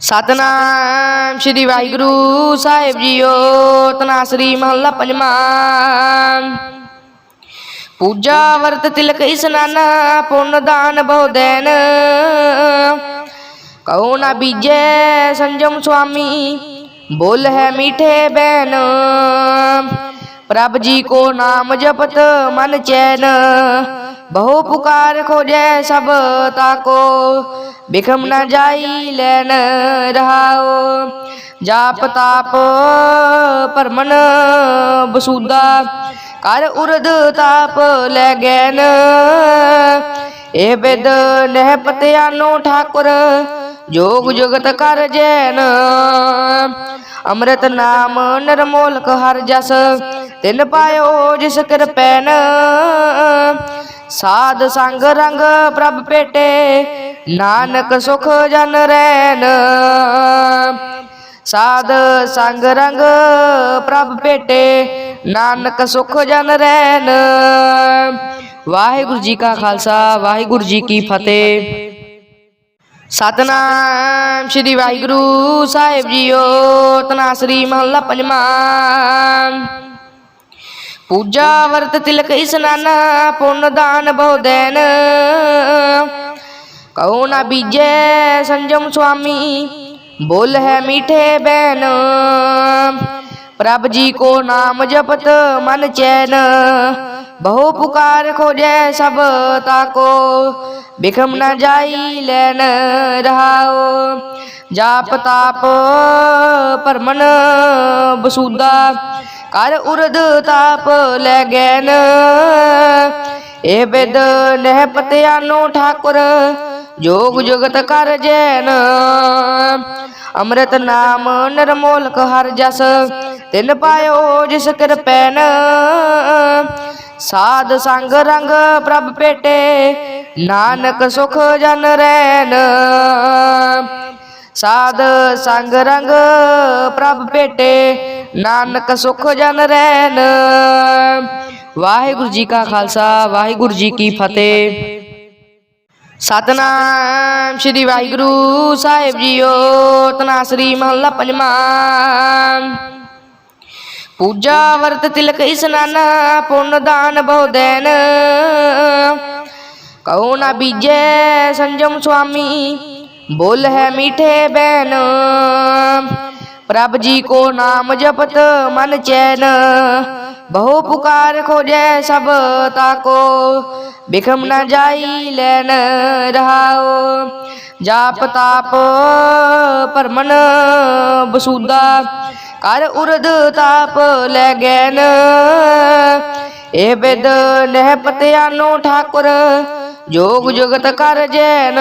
ਸਤਨਾਮ ਸ੍ਰੀ ਵਾਹਿਗੁਰੂ ਸਾਹਿਬ ਜੀਓ ਤਨਾਸਰੀ ਮਹੱਲਾ ਪੰਜਵਾਂ ਪੂਜਾ ਵਰਤ ਤਿਲਕ ਇਸਨਾਨ ਪੁੰਨ ਦਾਨ ਬਹੁ ਦੇਨ। ਕਉ ਨਾ ਬੀਜੈ ਸੰਜਮ ਸੁਆਮੀ, ਬੋਲ ਹੈ ਮੀਠੇ ਬੈਨ। ਪ੍ਰਭ ਜੀ ਕੋ ਨਾਮ ਜਪਤ ਮਨ ਚੈਨ। ਬਹੁ ਪੁਕਾਰ ਖੋਜੈ ਸਭ ਤਾਕੋ, ਬਿਖਮ ਨ ਜਾਈ ਲੈਨ ਰਹਾਓ। ਜਾਪ ਤਾਪ ਪਰਮਨ ਬਸੂਦਾ, ਕਰ ਉਰਦ ਤਾਪ ਲੈ ਗੈਨ। ਇਹ ਬਿਦ ਨਹਿ ਪਤਿਆਨੋ ਠਾਕੁਰ ਜੋਗ ਜੁਗਤ ਕਰ ਜੈਨ। ਅੰਮ੍ਰਿਤ ਨਾਮ ਨਿਰਮੋਲਕ ਹਰ ਜਸ, ਤਿਨ ਪਾਇਓ ਜਿਸ ਕਿਰਪੈਨ। ਸਾਧ ਸੰਗ ਰੰਗ ਪ੍ਰਭ ਭੇਟੇ ਨਾਨਕ ਸੁਖ ਜਨ ਰੈਨ। ਸਾਧ ਸੰਗ ਰੰਗ ਪ੍ਰਭ ਭੇਟੇ ਨਾਨਕ ਸੁਖ ਜਨ ਰੈਨ। ਵਾਹਿਗੁਰੂ ਜੀ ਕਾ ਖਾਲਸਾ, ਵਾਹਿਗੁਰੂ ਜੀ ਕੀ ਫਤਿਹ। ਸਤਨਾਮ ਸ੍ਰੀ ਵਾਹਿਗੁਰੂ ਸਾਹਿਬ ਜੀਓ ਤਨਾਸਰੀ ਮਹੱਲਾ ਪੰਜਵਾਂ ਪੂਜਾ ਵਰਤ ਤਿਲਕ ਇਸਨਾਨ ਪੁੰਨ ਦਾਨ ਬਹੁ ਦੇਨ। ਕਉ ਨਾ ਬੀਜੈ ਸੰਜਮ ਸੁਆਮੀ ਬੋਲ ਹੈ ਮੀਠੇ ਬੈਨ। ਪ੍ਰਭ ਜੀ ਕੋ ਨਾਮ ਜਪਤ ਮਨ ਚੈਨ। ਬਹੁ ਪੁਕਾਰ ਖੋਜੈ ਸਭ ਤਾਕੋ ਬਿਖਮ ਨ ਜਾਈ ਲੈਨ ਰਹਾਓ ਜਾਪ ਤਾਪ ਪਰਮਨ ਬਸੂਦਾ ਕਰ ਉਰਦ ਤਾਪ ਲੈ ਗੈਨ ਇਹ ਬੇਦ ਨਹਿ ਪਤਿਆ ਪਤਿਆਨੋ ਠਾਕੁਰ, ਜੋਗ ਜੁਗਤ ਕਰ ਜੈਨ। ਅੰਮ੍ਰਿਤ ਨਾਮ ਨਿਰਮੋਲਕ ਹਰ ਜਸ, ਤਿਨ ਪਾਇਓ ਜਿਸ ਕਿਰਪੈਨ ਸਾਧ ਸੰਗ ਰੰਗ ਪ੍ਰਭ ਭੇਟੇ ਨਾਨਕ ਸੁਖ ਜਨ ਰੈਨ। ਸਾਧ ਸੰਗ ਰੰਗ ਪ੍ਰਭ ਭੇਟੇ ਨਾਨਕ ਸੁਖ ਜਨ ਰੈਨ। ਵਾਹਿਗੁਰੂ ਜੀ ਕਾ ਖਾਲਸਾ, ਵਾਹਿਗੁਰੂ ਜੀ ਕੀ ਫਤਿਹ। ਸਤਨਾਮ ਸ੍ਰੀ ਵਾਹਿਗੁਰੂ ਸਾਹਿਬ ਜੀਓ ਤਨਾਸਰੀ ਮਹੱਲਾ ਪੰਜਵਾਂ। ਪੂਜਾ ਵਰਤ ਤਿਲਕ ਇਸਨਾਨ ਪੁੰਨ ਦਾਨ ਬਹੁ ਦੇਨ। ਕਉ ਨਾ ਬੀਜੈ ਸੰਜਮ ਸੁਆਮੀ, ਬੋਲ ਹੈ ਮੀਠੇ ਬੈਨ। ਪ੍ਰਭ ਜੀ ਕੋ ਨਾਮ ਜਪਤ ਮਨ ਚੈਨ। ਬਹੁ ਪੁਕਾਰ ਖੋਜੈ ਸਭ ਤਾਕੋ ਬਿਖਮ ਨਾ ਜਾਈ ਲੈਨ ਰਹਾਓ ਜਾਪ ਤਾਪ ਪਰਮਨ ਬਸੂਦਾ, ਕਰ ਉਰਦ ਤਾਪ ਲੈ ਗੈਨ। ਇਹ ਬਿਦ ਨਹਿ ਪਤਿਆਨੋ ਠਾਕੁਰ, ਜੋਗ ਜੁਗਤ ਕਰ ਜੈਨ।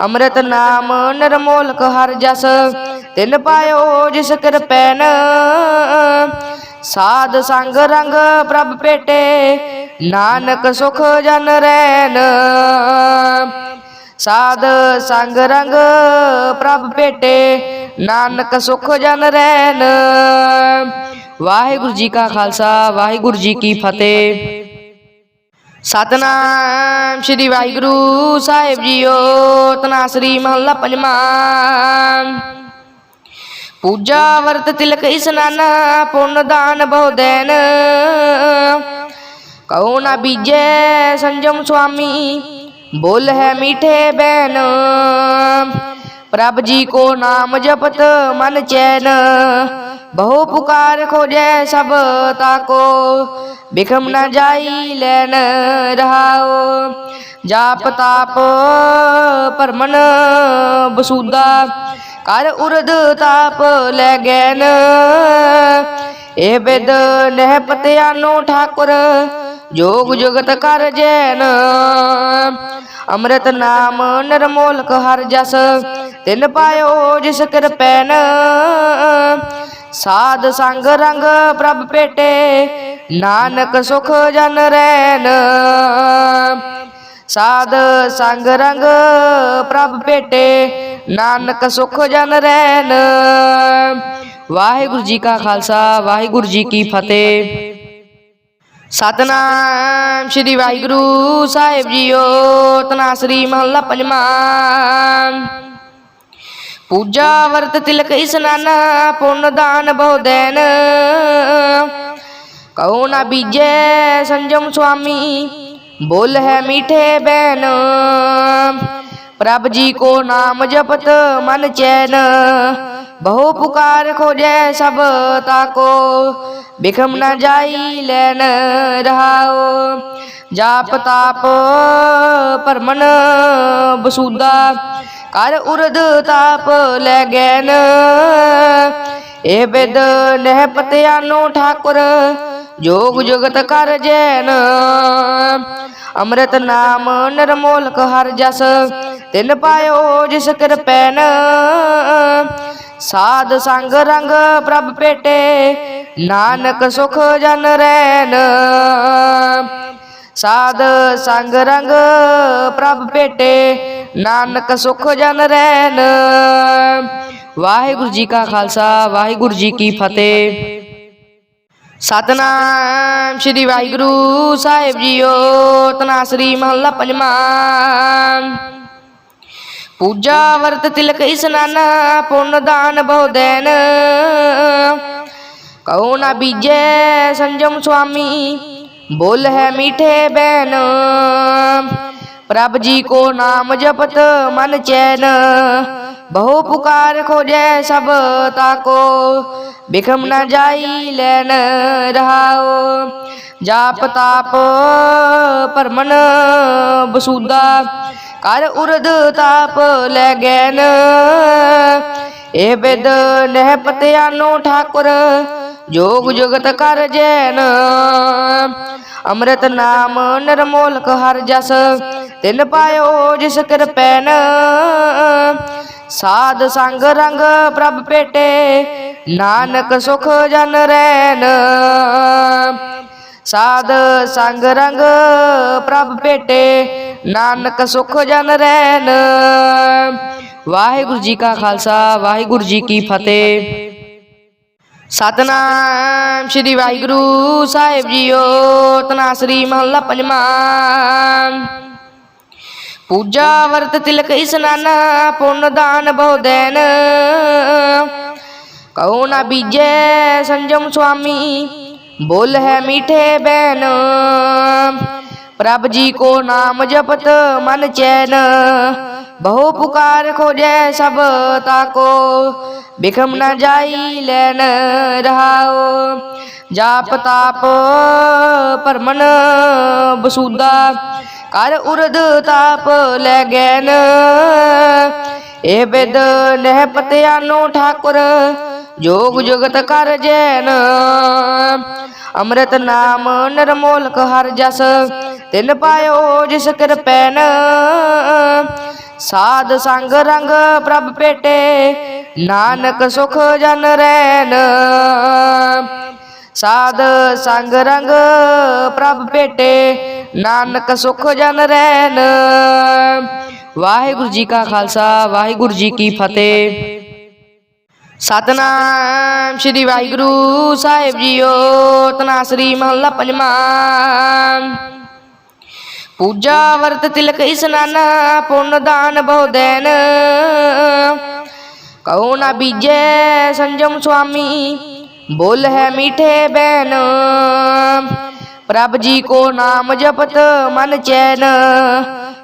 ਅੰਮ੍ਰਿਤ ਨਾਮ ਨਿਰਮੋਲਕ ਹਰ ਜਸ, ਤਿਨ ਪਾਇਓ ਜਿਸ ਕਿਰਪੈਨ ਸਾਧ ਸੰਗ ਰੰਗ ਪ੍ਰਭ ਭੇਟੇ ਨਾਨਕ ਸੁਖ ਜਨ ਰੈਨ। ਸਾਧ ਸੰਗ ਰੰਗ ਪ੍ਰਭ ਭੇਟੇ ਨਾਨਕ ਸੁਖ ਜਨ ਰੈਨ। ਵਾਹਿਗੁਰੂ ਜੀ ਕਾ ਖਾਲਸਾ, ਵਾਹਿਗੁਰੂ ਜੀ ਕੀ ਫਤਿਹ। ਸਤਨਾਮ ਸ੍ਰੀ ਵਾਹਿਗੁਰੂ ਸਾਹਿਬ ਜੀਓ ਤਨਾਸਰੀ ਮਹੱਲਾ ਪੰਜਵਾਂ ਪੂਜਾ ਵਰਤ ਤਿਲਕ ਇਸਨਾਨ ਪੁੰਨ ਦਾਨ ਬਹੁ ਦੇਨ। ਕਉ ਨਾ ਬੀਜੈ ਸੰਜਮ ਸੁਆਮੀ ਬੋਲ ਹੈ ਮੀਠੇ ਬੈਨ। ਪ੍ਰਭ ਜੀ ਕੋ ਨਾਮ ਜਪਤ ਮਨ ਚੈਨ। ਬਹੁ ਪੁਕਾਰ ਖੋਜੈ ਸਭ ਤਾਕੋ ਬਿਖਮ ਨ ਜਾਈ ਲੈਨ ਰਹਾਓ ਜਾਪ ਤਾਪ ਪਰਮਨ ਬਸੂਦਾ, ਕਰ ਉਰਦ ਤਾਪ ਲੈ ਗੈਨ। ਇਹ ਬਿਦ ਨਹਿ ਪਤਿਆਨੋ ਠਾਕੁਰ, ਜੋਗ ਜੁਗਤ ਕਰ ਜੈਨ। ਅੰਮ੍ਰਿਤ ਨਾਮ ਨਿਰਮੋਲਕ ਹਰ ਜਸ ਤਿਨ ਪਾਇਓ ਜਿਸ ਕਿਰਪੈਨ ਸਾਧ ਸੰਗ ਰੰਗ ਪ੍ਰਭ ਭੇਟੇ, ਨਾਨਕ ਸੁਖ ਜਨ ਰੈਨ। ਸਾਧ ਸੰਗ ਰੰਗ ਪ੍ਰਭ ਭੇਟੇ, ਨਾਨਕ ਸੁਖ ਜਨ ਰੈਨ। ਵਾਹਿਗੁਰੂ ਜੀ ਕਾ ਖਾਲਸਾ, ਵਾਹਿਗੁਰੂ ਜੀ ਕੀ ਫਤਿਹ। ਸਤਨਾਮ ਸ੍ਰੀ ਵਾਹਿਗੁਰੂ ਸਾਹਿਬ ਜੀਓ ਤਨਾਸਰੀ ਮਹੱਲਾ ਪੰਜਵਾਂ। ਪੂਜਾ ਵਰਤ ਤਿਲਕ ਇਸਨਾਨ ਪੁੰਨ ਦਾਨ ਬਹੁ ਦੇਨ। ਕਉ ਨਾ ਬੀਜੈ ਸੰਜਮ ਸੁਆਮੀ, ਬੋਲ ਹੈ ਮੀਠੇ ਬੈਨ। ਪ੍ਰਭ ਜੀ ਕੋ ਨਾਮ ਜਪਤ ਮਨ ਚੈਨ, ਬਹੁ ਪੁਕਾਰ ਖੋਜੈ ਸਭ ਤਾਕੋ ਬਿਖਮ ਨਾ ਜਾਈ ਲੈਨ ਰਹਾਓ ਜਾਪ ਤਾਪ ਪਰਮਨ ਬਸੂਦਾ ਕਰ ਉਰਦ ਤਾਪ ਲੈ ਗੈਨ। ਇਹ ਬਿਦ ਨਹਿ ਪਤਿਆਨੋ ਠਾਕੁਰ, ਜੋਗ ਜਗਤ ਕਰ ਜੈਨ। ਅੰਮ੍ਰਿਤ ਨਾਮ ਨਿਰਮੋਲਕ ਹਰ ਜਸ, ਤਿਨ ਪਾਇਓ ਜਿਸ ਕਿਰਪੈਨ ਸਾਧ ਸੰਗ ਰੰਗ ਪ੍ਰਭ ਭੇਟੇ ਨਾਨਕ ਸੁਖ ਜਨ ਰੈਨ। ਸਾਧ ਸੰਗ ਰੰਗ ਪ੍ਰਭ ਭੇਟੇ ਨਾਨਕ ਸੁਖ ਜਨ ਰੈਨ। ਵਾਹਿਗੁਰੂ ਜੀ ਕਾ ਖਾਲਸਾ, ਵਾਹਿਗੁਰੂ ਜੀ ਕੀ ਫਤਿਹ। ਸਤਨਾਮ ਸ੍ਰੀ ਵਾਹਿਗੁਰੂ ਸਾਹਿਬ ਜੀਓ ਤਨਾਸਰੀ ਮਹੱਲਾ ਪੰਜਵਾਂ। ਪੂਜਾ ਵਰਤ ਤਿਲਕ ਇਸਨਾਨ ਪੁੰਨ ਦਾਨ ਬਹੁ ਦੇਨ। ਕਉ ਨਾ ਬੀਜੈ ਸੰਜਮ ਸੁਆਮੀ ਬੋਲ ਹੈ ਮੀਠੇ ਬੈਨ। ਪ੍ਰਭ ਜੀ ਕੋ ਨਾਮ ਜਪਤ ਮਨ ਚੈਨ। ਬਹੁ ਪੁਕਾਰ ਖੋਜੈ ਸਭ ਤਾਕੋ ਬਿਖਮ ਨਾ ਜਾਈ ਲੈਨ ਰਹਾਓ ਜਾਪ ਤਾਪ ਪਰਮਨ ਬਸੂਦਾ, ਕਰ ਉਰਦ ਤਾਪ ਲੈ ਗੈਨ। ਇਹ ਬਿਦ ਨਹਿ ਪਤਿਆਨੋ ਠਾਕੁਰ ਜੋਗ ਜੁਗਤ ਕਰ ਜੈਨ। ਅੰਮ੍ਰਿਤ ਨਾਮ ਨਿਰਮੋਲਕ ਹਰ ਜਸ, ਤਿਨ ਪਾਇਓ ਜਿਸ ਕਿਰਪੈਨ ਸਾਧ ਸੰਗ ਰੰਗ ਪ੍ਰਭ ਭੇਟੇ ਨਾਨਕ ਸੁਖ ਜਨ ਰੈਨ। ਸਾਧ ਸੰਗ ਰੰਗ ਪ੍ਰਭ ਭੇਟੇ ਨਾਨਕ ਸੁਖ ਜਨ ਰੈਨ। ਵਾਹਿਗੁਰੂ ਜੀ ਕਾ ਖਾਲਸਾ, ਵਾਹਿਗੁਰੂ ਜੀ ਕੀ ਫਤਿਹ। ਸਤਨਾਮ ਸ੍ਰੀ ਵਾਹਿਗੁਰੂ ਸਾਹਿਬ ਜੀਓ ਤਨਾਸਰੀ ਮਹੱਲਾ ਪੰਜਵਾਂ ਪੂਜਾ ਵਰਤ ਤਿਲਕ ਇਸਨਾਨ ਪੁੰਨ ਦਾਨ ਬਹੁ ਦੇਨ। ਕਉ ਨਾ ਬੀਜੈ ਸੰਜਮ ਸੁਆਮੀ, ਬੋਲ ਹੈ ਮੀਠੇ ਬੈਨ। ਪ੍ਰਭ ਜੀ ਕੋ ਨਾਮ ਜਪਤ ਮਨ ਚੈਨ ਬਹੁ ਪੁਕਾਰ ਖੋਜੈ ਸਭ ਤਾਕੋ ਬਿਖਮ ਨਾ ਜਾਈ ਲੈਨ ਰਹਾਓ। ਜਾਪ ਤਾਪ ਪਰਮਨ ਬਸੂਦਾ ਕਰ ਉਰਦ ਤਾਪ ਲੈ ਗੈਨ। ਇਹ ਬਿਦ ਨਹਿ ਪਤਿਆਨੋ ਠਾਕੁਰ ਜੋਗ ਜੁਗਤ ਕਰ ਜੈਨ। ਅੰਮ੍ਰਿਤ ਨਾਮ ਨਿਰਮੋਲਕ ਹਰ ਜਸ, ਤਿਨ ਪਾਇਓ ਜਿਸ ਕਿਰਪੈਨ ਸਾਧ ਸੰਗ ਰੰਗ ਪ੍ਰਭ ਭੇਟੇ ਨਾਨਕ ਸੁਖ ਜਨ ਰੈਨ। ਸਾਧ ਸੰਗ ਰੰਗ ਪ੍ਰਭ ਭੇਟੇ ਨਾਨਕ ਸੁਖ ਜਨ ਰੈਨ। ਵਾਹਿਗੁਰੂ ਜੀ ਕਾ ਖਾਲਸਾ, ਵਾਹਿਗੁਰੂ ਜੀ ਕੀ ਫਤਿਹ। ਸਤਨਾਮ ਸ੍ਰੀ ਵਾਹਿਗੁਰੂ ਸਾਹਿਬ ਜੀਓ ਤਨਾਸਰੀ ਮਹੱਲਾ ਪੰਜਵਾਂ ਪੂਜਾ ਵਰਤ ਤਿਲਕ ਇਸਨਾਨ ਪੁੰਨ ਦਾਨ ਬਹੁ ਦੇਨ। ਕਉ ਨਾ ਬੀਜੈ ਸੰਜਮ ਸੁਆਮੀ, ਬੋਲ ਹੈ ਮੀਠੇ ਬੈਨ। ਪ੍ਰਭ ਜੀ ਕੋ ਨਾਮ ਜਪਤ ਮਨ ਚੈਨ।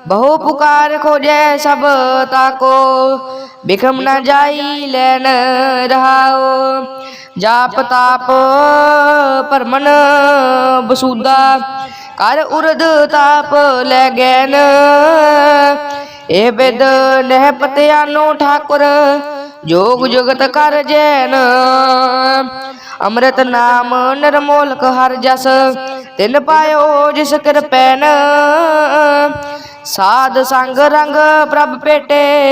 ਬਹੁ ਪੁਕਾਰ ਖੋਜੈ ਸਭ ਤਾਕੋ ਬਿਖਮ ਨਾ ਜਾਈ ਲੈਨ ਰਹਾਓ। ਜਾਪ ਤਾਪ ਪਰਮਨ ਬਸੂਦਾ ਕਰ ਉਰਦ ਤਾਪ ਲੈ ਗੈਨ। ਇਹ ਬਿਦ ਨਹਿ ਪਤਿਆਨੋ ਠਾਕੁਰ ਜੋਗ ਜਗਤ ਕਰ ਜੈਨ। ਅੰਮ੍ਰਿਤ ਨਾਮ ਨਿਰਮੋਲਕ ਹਰ ਜਸ ਤਿਨ ਪਾਇਓ ਜਿਸ ਕਿਰਪੈਨ ਸਾਧ ਸੰਗ ਰੰਗ ਪ੍ਰਭ ਭੇਟੇ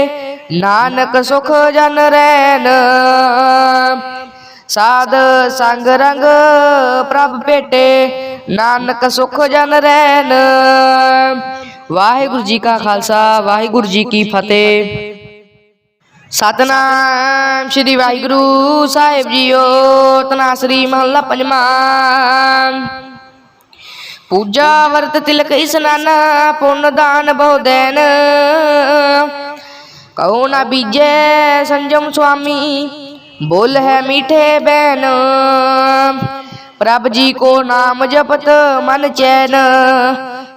ਨਾਨਕ ਸੁਖ ਜਨ ਰੈਨ। ਸਾਧ ਸੰਗ ਰੰਗ ਪ੍ਰਭ ਭੇਟੇ ਨਾਨਕ ਸੁਖ ਜਨ ਰੈਨ। ਵਾਹਿਗੁਰੂ ਜੀ ਕਾ ਖਾਲਸਾ, ਵਾਹਿਗੁਰੂ ਜੀ ਕੀ ਫਤਿਹ। ਸਤਨਾਮ ਸ੍ਰੀ ਵਾਹਿਗੁਰੂ ਸਾਹਿਬ ਜੀਓ ਤਨਾਸਰੀ ਮਹੱਲਾ ਪੰਜਵਾਂ। ਪੂਜਾ ਵਰਤ ਤਿਲਕ ਇਸਨਾਨ ਪੁੰਨ ਦਾਨ ਬਹੁ ਦੇਨ। ਕਹੋ ਨਾ ਬੀਜੈ ਸੰਜਮ ਸੁਆਮੀ, ਬੋਲ ਹੈ ਮੀਠੇ ਬੈਨ। ਪ੍ਰਭ ਜੀ ਕੋ ਨਾਮ ਜਪਤ ਮਨ ਚੈਨ,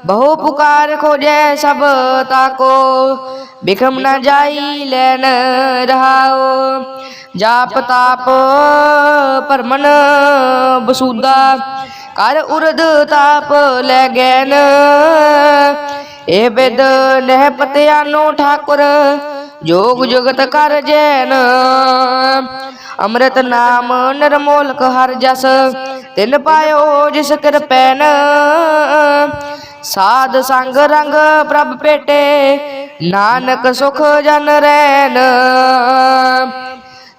ਬਹੁ ਪੁਕਾਰ ਖੋਜੈ ਸਭ ਤਾਕੋ ਬਿਖਮ ਨ ਜਾਈ ਲੈਨ ਰਹਾਓ ਜਾਪ ਤਾਪ ਪਰਮਨ ਬਸੂਦਾ ਕਰ ਉਰਦ ਤਾਪ ਲੈ ਗੈਨ ਇਹ ਬਿਦ ਨਹਿ ਪਤਿਆ ਪਤਿਆਨੋ ਠਾਕੁਰ, ਜੋਗ ਜਗਤ ਕਰ ਜੈਨ। ਅੰਮ੍ਰਿਤ ਨਾਮ ਨਿਰਮੋਲਕ ਹਰ ਜਸ ਤਿਨ ਪਾਇਓ ਜਿਸ ਕਿਰਪੈਨ ਸਾਧ ਸੰਗ ਰੰਗ ਪ੍ਰਭ ਭੇਟੇ ਨਾਨਕ ਸੁਖ ਜਨ ਰੈਨ।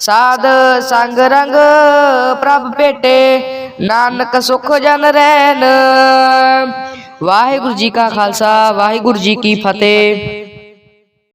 ਸਾਧ ਸੰਗ ਰੰਗ ਪ੍ਰਭ ਭੇਟੇ ਨਾਨਕ ਸੁਖ ਜਨ ਰਹਿਣ ਵਾਹਿਗੁਰੂ ਜੀ ਕਾ ਖਾਲਸਾ ਵਾਹਿਗੁਰੂ ਜੀ ਕੀ ਫਤਿਹ।